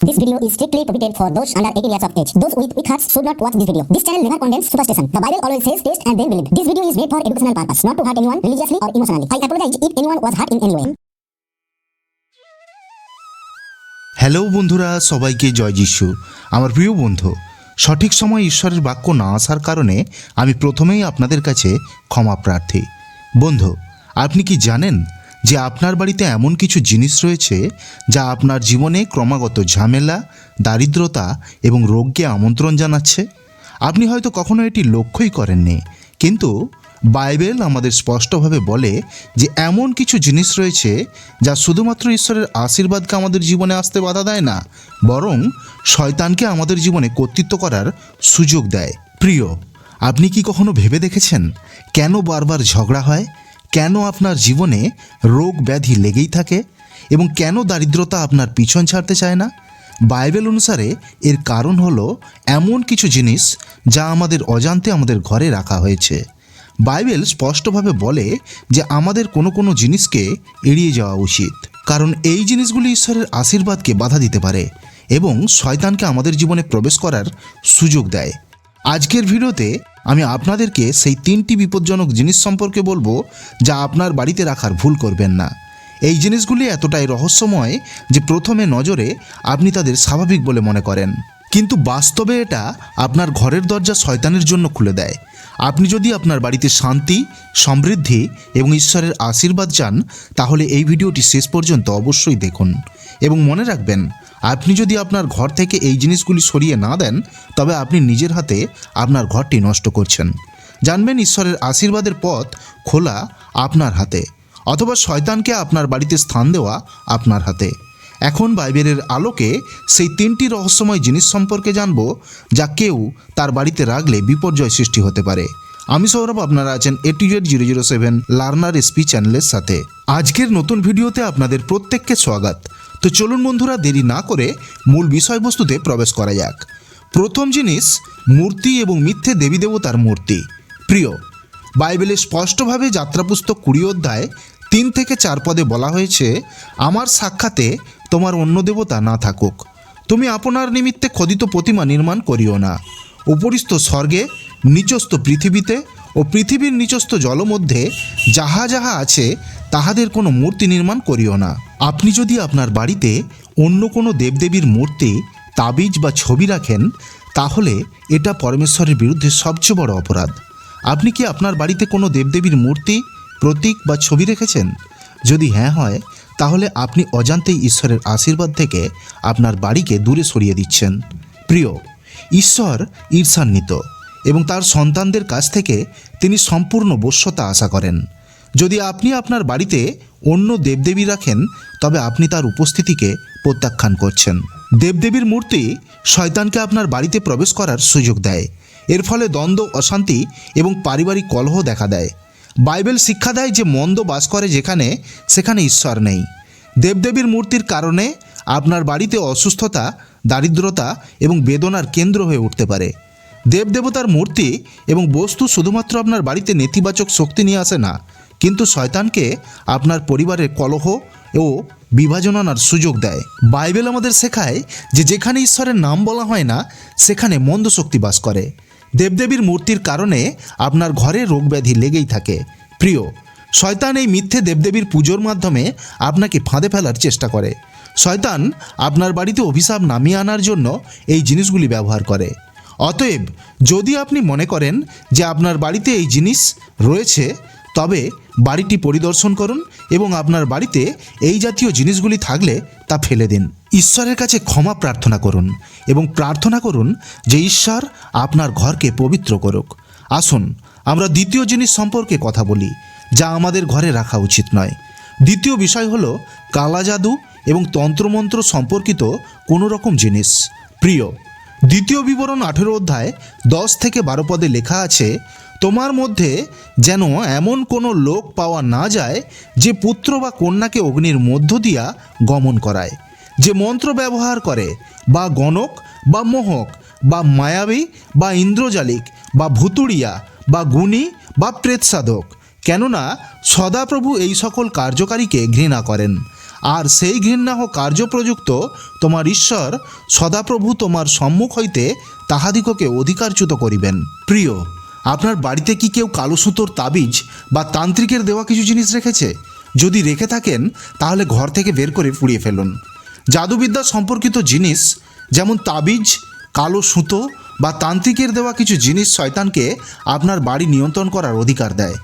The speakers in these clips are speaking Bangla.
This video is strictly prohibited for those under 18 years of age. Those with weak hearts should not watch this video. This channel never condemns superstition. The Bible always says taste and then believe. This video is made for educational purpose, not to hurt anyone religiously or emotionally. I apologize if anyone was hurt in any way. Hello বন্ধুরা সবাইকে জয় যিশু আমার প্রিয় বন্ধু সঠিক সময় ঈশ্বরের বাক্য না আসার কারণে আমি প্রথমেই আপনাদের কাছে ক্ষমা প্রার্থী বন্ধু আপনি কি জানেন যে আপনার বাড়িতে এমন কিছু জিনিস রয়েছে যা আপনার জীবনে ক্রমাগত ঝামেলা, দারিদ্রতা এবং রোগকে আমন্ত্রণ জানাচ্ছে? আপনি হয়তো কখনো এটি লক্ষ্যই করেননি। কিন্তু বাইবেল আমাদের স্পষ্টভাবে বলে যে এমন কিছু জিনিস রয়েছে যা শুধুমাত্র ঈশ্বরের আশীর্বাদকে আমাদের জীবনে আসতে বাধা দেয় না, বরং শয়তানকে আমাদের জীবনে কর্তৃত্ব করার সুযোগ দেয়। প্রিয়, আপনি কি কখনো ভেবে দেখেছেন কেন বারবার ঝগড়া হয়? কেন আপনার জীবনে রোগ ব্যাধি লেগেই থাকে এবং কেন দারিদ্রতা আপনার পিছন ছাড়তে চায় না? বাইবেল অনুসারে এর কারণ হলো এমন কিছু জিনিস যা আমাদের অজান্তে আমাদের ঘরে রাখা হয়েছে। বাইবেল স্পষ্টভাবে বলে যে আমাদের কোনো কোনো জিনিসকে এড়িয়ে যাওয়া উচিত। কারণ এই জিনিসগুলি ঈশ্বরের আশীর্বাদকে বাধা দিতে পারে এবং শয়তানকে আমাদের জীবনে প্রবেশ করার সুযোগ দেয়। আজকের ভিডিওতে আমি আপনাদেরকে সেই তিনটি বিপজ্জনক জিনিস সম্পর্কে বলব যা আপনার বাড়িতে রাখার ভুল করবেন না। এই জিনিসগুলি এতটাই রহস্যময় যে প্রথমে নজরে আপনি তাদের স্বাভাবিক বলে মনে করেন। কিন্তু বাস্তবে এটা আপনার ঘরের দরজা শয়তানের জন্য খুলে দেয়। আপনি যদি আপনার বাড়িতে শান্তি, সমৃদ্ধি এবং ঈশ্বরের আশীর্বাদ চান, তাহলে এই ভিডিওটি শেষ পর্যন্ত অবশ্যই দেখুন। এবং মনে রাখবেন, আপনি যদি আপনার ঘর থেকে এই জিনিসগুলি সরিয়ে না দেন, তবে আপনি নিজের হাতে আপনার ঘরটি নষ্ট করছেন। জানবেন ঈশ্বরের আশীর্বাদের পথ খোলা আপনার হাতে, অথবা শয়তানকে আপনার বাড়িতে স্থান দেওয়া আপনার হাতে। এখন বাইবেলের আলোকে সেই তিনটি রহস্যময় জিনিস সম্পর্কে জানব, যা কেউ তার বাড়িতে রাখলে বিপর্যয় সৃষ্টি হতে পারে। আমি সৌরভ, আপনারা আছেন ATZ zero zero seven, learner SP চ্যানেলের সাথে। আজকের নতুন ভিডিওতে আপনাদের প্রত্যেককে স্বাগত। তো চলুন বন্ধুরা, দেরি না করে মূল বিষয়বস্তুতে প্রবেশ করা যাক। প্রথম জিনিস, মূর্তি এবং মিথ্যে দেবী দেবতার মূর্তি। প্রিয়, বাইবেলে স্পষ্টভাবে যাত্রাপুস্তক কুড়ি অধ্যায় তিন থেকে চার পদে বলা হয়েছে, আমার সাক্ষাতে তোমার অন্য দেবতা না থাকুক। তুমি আপনার নিমিত্তে খোদিত প্রতিমা নির্মাণ করিও না। উপরিস্থ স্বর্গে, নিচস্থ পৃথিবীতে ও পৃথিবীর নিচস্থ জলমধ্যে যাহা যাহা আছে, তাহাদের কোনো মূর্তি নির্মাণ করিও না। আপনি যদি আপনার বাড়িতে অন্য কোনো দেবদেবীর মূর্তি, তাবিজ বা ছবি রাখেন, তাহলে এটা পরমেশ্বরের বিরুদ্ধে সবচেয়ে বড় অপরাধ। আপনি কি আপনার বাড়িতে কোনো দেবদেবীর মূর্তি, প্রতীক বা ছবি রেখেছেন? যদি হ্যাঁ হয়, তাহলে আপনি অজান্তেই ঈশ্বরের আশীর্বাদ থেকে আপনার বাড়িকে দূরে সরিয়ে দিচ্ছেন। প্রিয়, ঈশ্বর ঈর্ষান্বিত এবং তার সন্তানদের কাছ থেকে তিনি সম্পূর্ণ বশ্যতা আশা করেন। যদি আপনি আপনার বাড়িতে অন্য দেবদেবী রাখেন, তবে আপনি তার উপস্থিতিকে প্রত্যাখ্যান করছেন। দেবদেবীর মূর্তি শয়তানকে আপনার বাড়িতে প্রবেশ করার সুযোগ দেয়। এর ফলে দ্বন্দ্ব, অশান্তি এবং পারিবারিক কলহ দেখা দেয়। বাইবেল শিক্ষা দেয় যে মন্দ বাস করে যেখানে, সেখানে ঈশ্বর নেই। দেবদেবীর মূর্তির কারণে আপনার বাড়িতে অসুস্থতা, দারিদ্রতা এবং বেদনার কেন্দ্র হয়ে উঠতে পারে। দেবদেবতার মূর্তি এবং বস্তু শুধুমাত্র আপনার বাড়িতে নেতিবাচক শক্তি নিয়ে আসে না কিন্তু শয়তানকে আপনার পরিবারের কলহ ও বিভাজন আনার সুযোগ দেয়। বাইবেল আমাদের শেখায় যে যেখানে ঈশ্বরের নাম বলা হয় না, সেখানে মন্দ শক্তি বাস করে। দেবদেবীর মূর্তির কারণে আপনার ঘরে রোগ ব্যাধি লেগেই থাকে। প্রিয়, শয়তান এই মিথ্যে দেবদেবীর পুজোর মাধ্যমে আপনাকে ফাঁদে ফেলার চেষ্টা করে। শয়তান আপনার বাড়িতে অভিশাপ নামিয়ে আনার জন্য এই জিনিসগুলি ব্যবহার করে। অতএব, যদি আপনি মনে করেন যে আপনার বাড়িতে এই জিনিস রয়েছে, তবে বাড়িটি পরিদর্শন করুন এবং আপনার বাড়িতে এই জাতীয় জিনিসগুলি থাকলে তা ফেলে দিন। ঈশ্বরের কাছে ক্ষমা প্রার্থনা করুন এবং প্রার্থনা করুন যে ঈশ্বর আপনার ঘরকে পবিত্র করুক। আসুন, আমরা দ্বিতীয় জিনিস সম্পর্কে কথা বলি, যা আমাদের ঘরে রাখা উচিত নয়। দ্বিতীয় বিষয় হল কালা জাদু এবং তন্ত্রমন্ত্র সম্পর্কিত কোনো রকম জিনিস। প্রিয়, দ্বিতীয় বিবরণ আঠেরো অধ্যায় দশ থেকে বারো পদে লেখা আছে তোমার মধ্যে যেন এমন কোনো লোক পাওয়া না যায় যে পুত্র বা কন্যাকে অগ্নির মধ্য দিয়া গমন করায়, যে মন্ত্র ব্যবহার করে, বা গণক, বা মোহক, বা মায়াবী, বা ইন্দ্রজালিক, বা ভুতুড়িয়া, বা গুণী, বা প্রেতসাধক, কেননা সদাপ্রভু এই সকল কার্যকারীকে ঘৃণা করেন। আর সেই ঘৃণাহ কার্যপ্রযুক্ত তোমার ঈশ্বর সদাপ্রভু তোমার সম্মুখ হইতে তাহাদিগকে অধিকারচ্যুত করিবেন। প্রিয় আপনার বাড়িতে কি কেউ কালো সুতোর তাবিজ বা তান্ত্রিকের দেওয়া কিছু জিনিস রেখেছে? যদি রেখে থাকেন, তাহলে ঘর থেকে বের করে পুড়িয়ে ফেলুন। জাদুবিদ্যা সম্পর্কিত জিনিস, যেমন তাবিজ, কালো সুতো বা তান্ত্রিকের দেওয়া কিছু জিনিস শয়তানকে আপনার বাড়ি নিয়ন্ত্রণ করার অধিকার দেয়।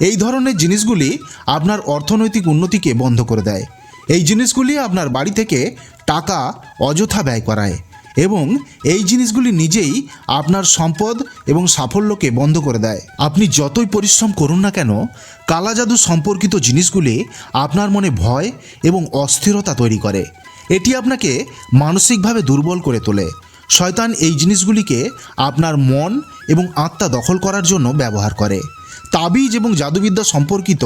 এই ধরনের জিনিসগুলি আপনার অর্থনৈতিক উন্নতিকে বন্ধ করে দেয়। এই জিনিসগুলি আপনার বাড়ি থেকে টাকা অযথা ব্যয় করায়। এবং এই জিনিসগুলি নিজেই আপনার সম্পদ এবং সাফল্যকে বন্ধ করে দেয়। আপনি যতই পরিশ্রম করুন না কেন কালা জাদু সম্পর্কিত জিনিসগুলি আপনার মনে ভয় এবং অস্থিরতা তৈরি করে। এটি আপনাকে মানসিকভাবে দুর্বল করে তোলে। শয়তান এই জিনিসগুলিকে আপনার মন এবং আত্মা দখল করার জন্য ব্যবহার করে। তাবিজ এবং জাদুবিদ্যা সম্পর্কিত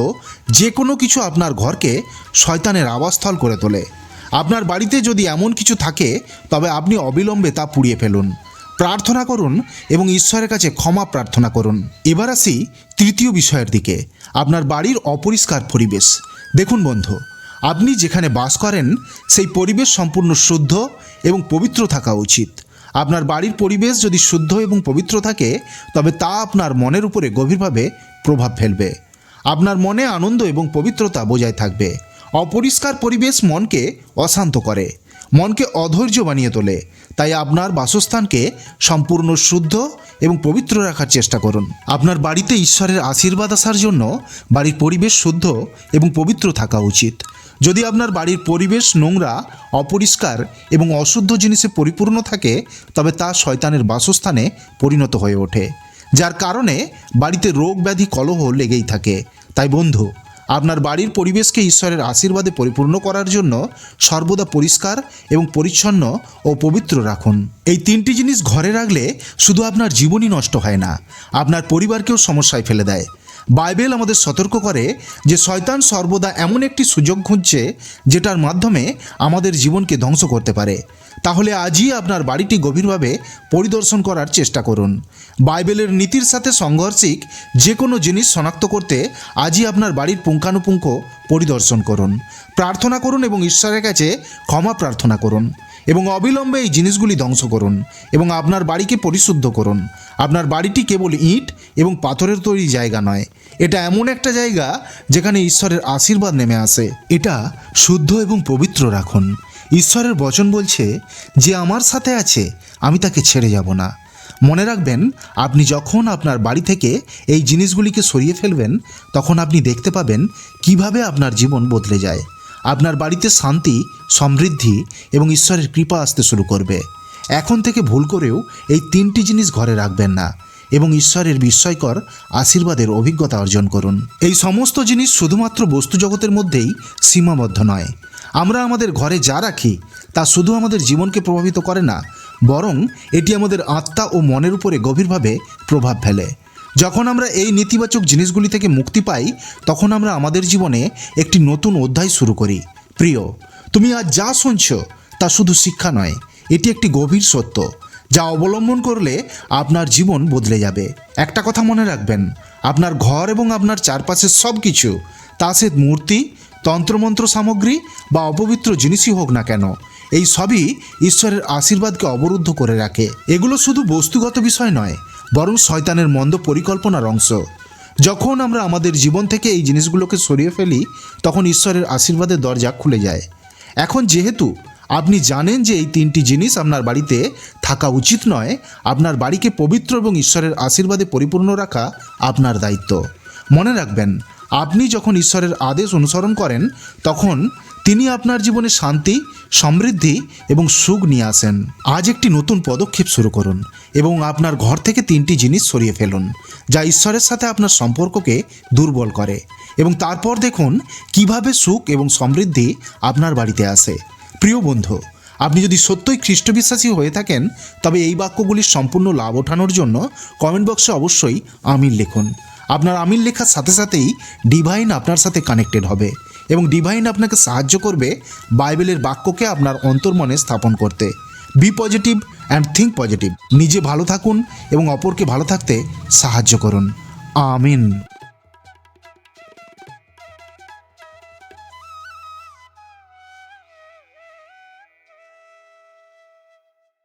যে কোনো কিছু আপনার ঘরকে শয়তানের আবাসস্থল করে তোলে। আপনার বাড়িতে যদি এমন কিছু থাকে, তবে আপনি অবিলম্বে তা পুড়িয়ে ফেলুন। প্রার্থনা করুন এবং ঈশ্বরের কাছে ক্ষমা প্রার্থনা করুন। এবার আসি তৃতীয় বিষয়ের দিকে, আপনার বাড়ির অপরিষ্কার পরিবেশ। দেখুন বন্ধু, আপনি যেখানে বাস করেন, সেই পরিবেশ সম্পূর্ণ শুদ্ধ এবং পবিত্র থাকা উচিত। আপনার বাড়ির পরিবেশ যদি শুদ্ধ এবং পবিত্র থাকে, তবে তা আপনার মনের উপরে গভীরভাবে প্রভাব ফেলবে। আপনার মনে আনন্দ এবং পবিত্রতা বজায় থাকবে। অপরিষ্কার পরিবেশ মনকে অশান্ত করে, মনকে অধৈর্য বানিয়ে তোলে। তাই আপনার বাসস্থানকে সম্পূর্ণ শুদ্ধ এবং পবিত্র রাখার চেষ্টা করুন। আপনার বাড়িতে ঈশ্বরের আশীর্বাদ আসার জন্য বাড়ির পরিবেশ শুদ্ধ এবং পবিত্র থাকা উচিত। যদি আপনার বাড়ির পরিবেশ নোংরা, অপরিষ্কার এবং অশুদ্ধ জিনিসে পরিপূর্ণ থাকে, তবে তা শয়তানের বাসস্থানে পরিণত হয়ে ওঠে। যার কারণে বাড়িতে রোগ ব্যাধি কলহ লেগেই থাকে। তাই বন্ধু আপনার বাড়ির পরিবেশকে ঈশ্বরের আশীর্বাদে পরিপূর্ণ করার জন্য সর্বদা পরিষ্কার এবং পরিচ্ছন্ন ও পবিত্র রাখুন। এই তিনটি জিনিস ঘরে রাখলে শুধু আপনার জীবনই নষ্ট হয় না, আপনার পরিবারকেও সমস্যায় ফেলে দেয়। বাইবেল আমাদের সতর্ক করে যে শয়তান সর্বদা এমন একটি সুযোগ খুঁজছে যেটার মাধ্যমে আমাদের জীবনকে ধ্বংস করতে পারে। তাহলে আজই আপনার বাড়িটি গভীরভাবে পরিদর্শন করার চেষ্টা করুন। বাইবেলের নীতির সাথে সংঘর্ষিক যে কোনো জিনিস শনাক্ত করতে আজই আপনার বাড়ির পুঙ্খানুপুঙ্খ পরিদর্শন করুন। প্রার্থনা করুন এবং ঈশ্বরের কাছে ক্ষমা প্রার্থনা করুন। এবং অবিলম্বে এই জিনিসগুলি ধ্বংস করুন এবং আপনার বাড়িকে পরিশুদ্ধ করুন। আপনার বাড়িটি কেবল ইট এবং পাথরের তৈরি জায়গা নয়। এটা এমন একটা জায়গা যেখানে ঈশ্বরের আশীর্বাদ নেমে আসে। এটা শুদ্ধ এবং পবিত্র রাখুন। ঈশ্বরের বচন বলছে, যে আমার সাথে আছে, আমি তাকে ছেড়ে যাব না। মনে রাখবেন, আপনি যখন আপনার বাড়ি থেকে এই জিনিসগুলিকে সরিয়ে ফেলবেন, তখন আপনি দেখতে পাবেন কীভাবে আপনার জীবন বদলে যায়। আপনার বাড়িতে শান্তি, সমৃদ্ধি এবং ঈশ্বরের কৃপা আসতে শুরু করবে। এখন থেকে ভুল করেও এই তিনটি জিনিস ঘরে রাখবেন না এবং ঈশ্বরের বিস্ময়কর আশীর্বাদের অভিজ্ঞতা অর্জন করুন। এই সমস্ত জিনিস শুধুমাত্র বস্তু জগতের মধ্যেই সীমাবদ্ধ নয়। আমরা আমাদের ঘরে যা রাখি, তা শুধু আমাদের জীবনকে প্রভাবিত করে না, বরং এটি আমাদের আত্মা ও মনের উপরে গভীরভাবে প্রভাব ফেলে। যখন আমরা এই নেতিবাচক জিনিসগুলি থেকে মুক্তি পাই, তখন আমরা আমাদের জীবনে একটি নতুন অধ্যায় শুরু করি। প্রিয়, তুমি আজ যা শুনছ তা শুধু শিক্ষা নয়, এটি একটি গভীর সত্য, যা অবলম্বন করলে আপনার জীবন বদলে যাবে। একটা কথা মনে রাখবেন, আপনার ঘর এবং আপনার চারপাশের সব কিছু তা সে মূর্তি, তন্ত্রমন্ত্র সামগ্রী বা অপবিত্র জিনিসই হোক না কেন, এই সবই ঈশ্বরের আশীর্বাদকে অবরুদ্ধ করে রাখে। এগুলো শুধু বস্তুগত বিষয় নয় বরং শয়তানের মন্দ পরিকল্পনার অংশ। যখন আমরা আমাদের জীবন থেকে এই জিনিসগুলোকে সরিয়ে ফেলি, তখন ঈশ্বরের আশীর্বাদের দরজা খুলে যায়। এখন যেহেতু আপনি জানেন যে এই তিনটি জিনিস আপনার বাড়িতে থাকা উচিত নয়, আপনার বাড়িকে পবিত্র এবং ঈশ্বরের আশীর্বাদে পরিপূর্ণ রাখা আপনার দায়িত্ব। মনে রাখবেন, আপনি যখন ঈশ্বরের আদেশ অনুসরণ করেন, তখন তিনি আপনার জীবনে শান্তি, সমৃদ্ধি এবং সুখ নিয়ে আসেন। আজ একটি নতুন পদক্ষেপ শুরু করুন এবং আপনার ঘর থেকে তিনটি জিনিস সরিয়ে ফেলুন, যা ঈশ্বরের সাথে আপনার সম্পর্ককে দুর্বল করে। এবং তারপর দেখুন কীভাবে সুখ এবং সমৃদ্ধি আপনার বাড়িতে আসে। প্রিয় বন্ধু, আপনি যদি সত্যই খ্রিস্ট বিশ্বাসী হয়ে থাকেন, তবে এই বাক্যগুলির সম্পূর্ণ লাভ ওঠানোর জন্য কমেন্ট বক্সে অবশ্যই আমির লিখুন। আপনার আমির লেখার সাথে সাথেই ডিভাইন আপনার সাথে কানেক্টেড হবে। এবং ডিভাইন আপনাকে সাহায্য করবে বাইবেলের বাক্যকে আপনার অন্তর্মনে স্থাপন করতে। Be positive and think positive নিজে ভালো থাকুন এবং অপরকে ভালো থাকতে সাহায্য করুন। আমিন।